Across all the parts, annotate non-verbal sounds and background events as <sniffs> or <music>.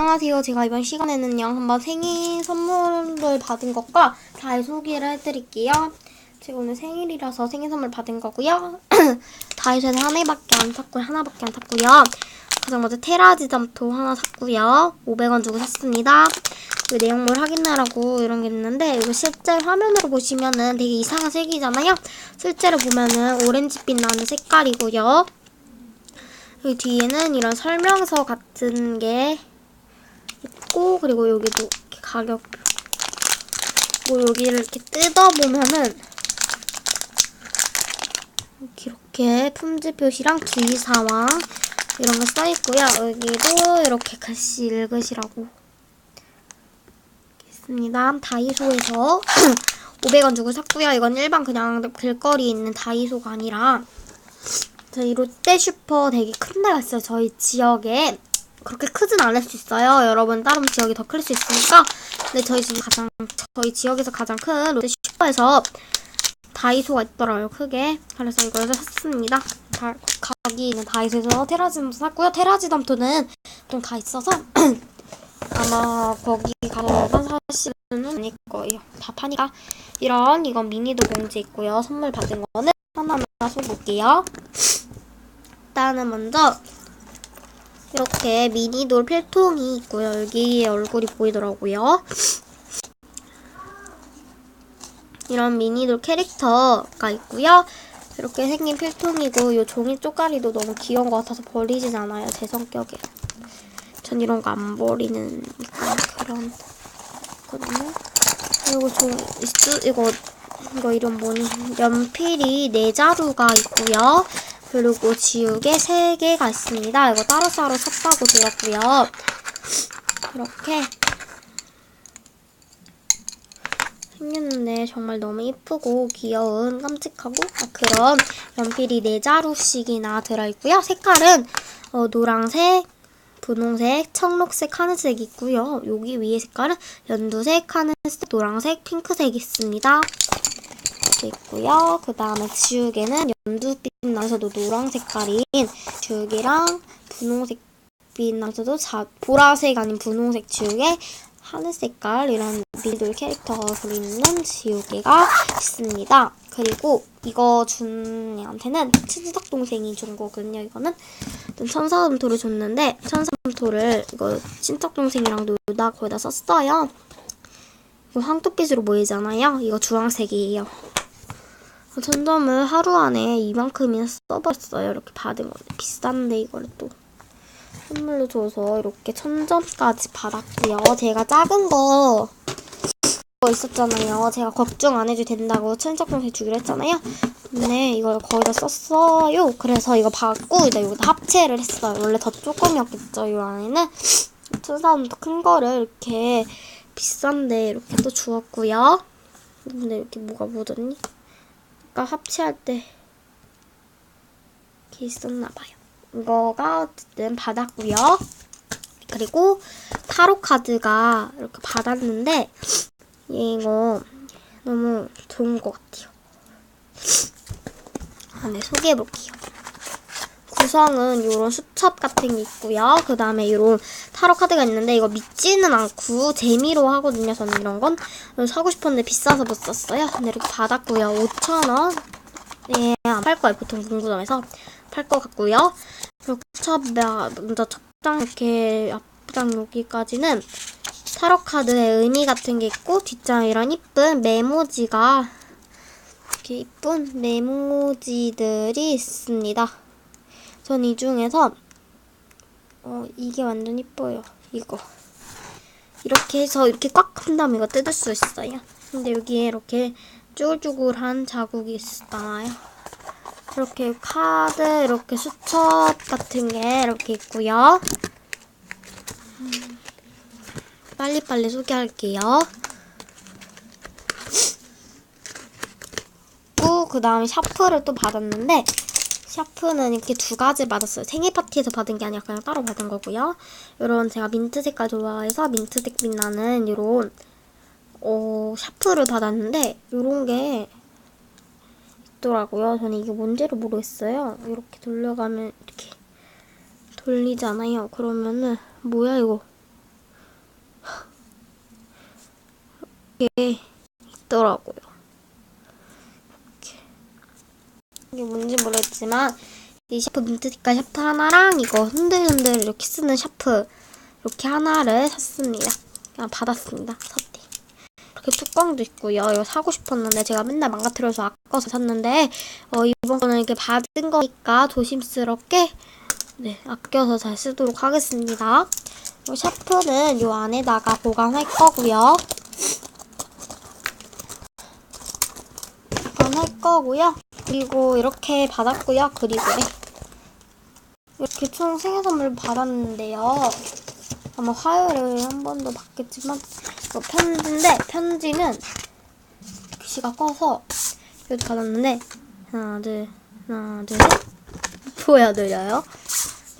안녕하세요. 제가 이번 시간에는요, 한번 생일 선물을 받은 것과 잘 소개를 해드릴게요. 제가 오늘 생일이라서 생일 선물 받은 거고요. <clears throat> 다이소에서 한 해밖에 안 샀고요. 하나밖에 안 샀고요. 가장 먼저 테라지 점토 하나 샀고요. 500원 주고 샀습니다. 그 내용물 확인하라고 이런 게 있는데 이거 실제 화면으로 보시면은 되게 이상한 색이잖아요. 실제로 보면은 오렌지빛 나는 색깔이고요. 여기 뒤에는 이런 설명서 같은 게 있고 그리고 여기도 이렇게 가격 뭐 여기를 이렇게 뜯어보면은 이렇게 품질 표시랑 주의 사항 이런 거 써 있고요. 여기도 이렇게 글씨 읽으시라고 있습니다. 다이소에서 <clears throat> 500원 주고 샀고요. 이건 일반 그냥 길거리에 있는 다이소가 아니라 저희 롯데슈퍼 되게 큰 데가 있어요. 저희 지역에 그렇게 크진 않을 수 있어요. 여러분 다른 지역이 더 클 수 있으니까. 근데 저희 집 가장 저희 지역에서 가장 큰 롯데 슈퍼에서 다이소가 있더라고요. 크게. 그래서 이걸 샀습니다. 다, 가기 있는 다이소에서 테라지담도 샀고요. 테라지담토는 좀 다 있어서 <clears throat> 아마 거기 가서 사실은 아닐 거예요. 다 파니까 이런 이건 미니도 봉지 있고요. 선물 받은 거는 하나하나 써볼게요. <sniffs> 일단은 먼저 이렇게 미니돌 필통이 있고요. 여기에 얼굴이 보이더라고요. 이런 미니돌 캐릭터가 있고요. 이렇게 생긴 필통이고 이 종이 쪼가리도 너무 귀여운 것 같아서 버리진 않아요. 제 성격에. 전 이런 거 안 버리는 그런 거든요. 그리고 종 이거 이거 이름 뭐니? 연필이 네 자루가 있고요. 그리고 지우개 3개가 있습니다. 이거 따로따로 샀다고 들었고요. 이렇게 생겼는데 정말 너무 이쁘고 귀여운 깜찍하고 아, 그런 연필이 4자루씩이나 들어있고요. 색깔은 어, 노랑색, 분홍색, 청록색, 하늘색 있고요. 여기 위에 색깔은 연두색, 하늘색, 노랑색, 핑크색 있습니다. 있고요. 그 다음에 지우개는 연두빛 나서도 노랑 색깔인 지우개랑 분홍색빛 나서도 자, 보라색 아닌 분홍색 지우개 하늘 색깔 이런 미돌 캐릭터가 그리는 지우개가 있습니다. 그리고 이거 준 애한테는 친척 동생이 준 거거든요. 이거는 천사음토를 줬는데 천사음토를 이거 친척 동생이랑 놀다 거기다 썼어요. 이거 황토빛으로 보이잖아요. 이거 주황색이에요. 전점을 하루 안에 이만큼이나 써버렸어요. 이렇게 받은 건데 비싼데 이걸 또 선물로 줘서 이렇게 천점까지 받았고요. 제가 작은 거 있었잖아요. 제가 걱정 안 해도 된다고 친척동생 주기로 했잖아요. 근데 이걸 거의 다 썼어요. 그래서 이거 받고 이제 이거 합체를 했어요. 원래 더 조금이었겠죠. 이 안에는 천사음도 큰 거를 이렇게 비싼데 이렇게 또 주었고요. 근데 이렇게 뭐가 묻었니? 아까 합체할 때 이렇게 있었나 봐요. 이거가 어쨌든 받았고요. 그리고 타로 카드가 이렇게 받았는데 이거 너무 좋은 것 같아요. 아, 네, 소개해 볼게요. 구성은 이런 수첩 같은 게 있고요. 그 다음에 이런 타로 카드가 있는데 이거 믿지는 않고 재미로 하거든요. 저는 이런 건 사고 싶었는데 비싸서 못 샀어요. 근데 이렇게 받았고요. 5,000원. 예, 안 팔 거예요. 보통 문구점에서 팔 것 같고요. 그리고 수첩 먼저 첫장 이렇게 앞장 여기까지는 타로 카드의 의미 같은 게 있고 뒷장에 이런 이쁜 메모지가 이렇게 이쁜 메모지들이 있습니다. 전 이 중에서 어 이게 완전 이뻐요. 이거 이렇게 해서 이렇게 꽉 한 다음에 이거 뜯을 수 있어요. 근데 여기에 이렇게 쭈글쭈글한 자국이 있잖아요. 이렇게 카드, 이렇게 수첩 같은 게 이렇게 있고요. 음, 빨리빨리 소개할게요. 그 다음에 샤프를 또 받았는데 샤프는 이렇게 두 가지 받았어요. 생일 파티에서 받은 게 아니라 그냥 따로 받은 거고요. 이런 제가 민트 색깔 좋아해서 민트색 빛나는 이런 어, 샤프를 받았는데 이런게 있더라고요. 저는 이게 뭔지를 모르겠어요. 이렇게 돌려가면 이렇게 돌리잖아요. 그러면은 뭐야 이거? 이게 있더라고요. 이게 뭔지 모르겠지만 이 샤프 민트티카 샤프 하나랑 이거 흔들흔들 이렇게 쓰는 샤프 이렇게 하나를 샀습니다. 그냥 받았습니다. 샀대. 이렇게 뚜껑도 있고요. 이거 사고 싶었는데 제가 맨날 망가뜨려서 아까워서 샀는데 어, 이번 거는 이렇게 받은 거니까 조심스럽게 네, 아껴서 잘 쓰도록 하겠습니다. 이 샤프는 이 안에다가 보관할 거고요. 보관할 거고요. 그리고 이렇게 받았고요. 그리고 이렇게 총 생일 선물 받았는데요. 아마 화요일에 한 번 더 받겠지만 이거 편지인데 편지는 글씨가 커서 이렇게 받았는데 하나 둘 하나 둘 셋 보여드려요.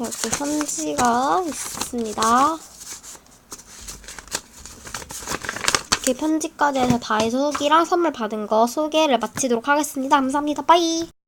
이렇게 편지가 있습니다. 이렇게 편지까지 해서 다이소 후기랑 선물 받은 거 소개를 마치도록 하겠습니다. 감사합니다. 빠이!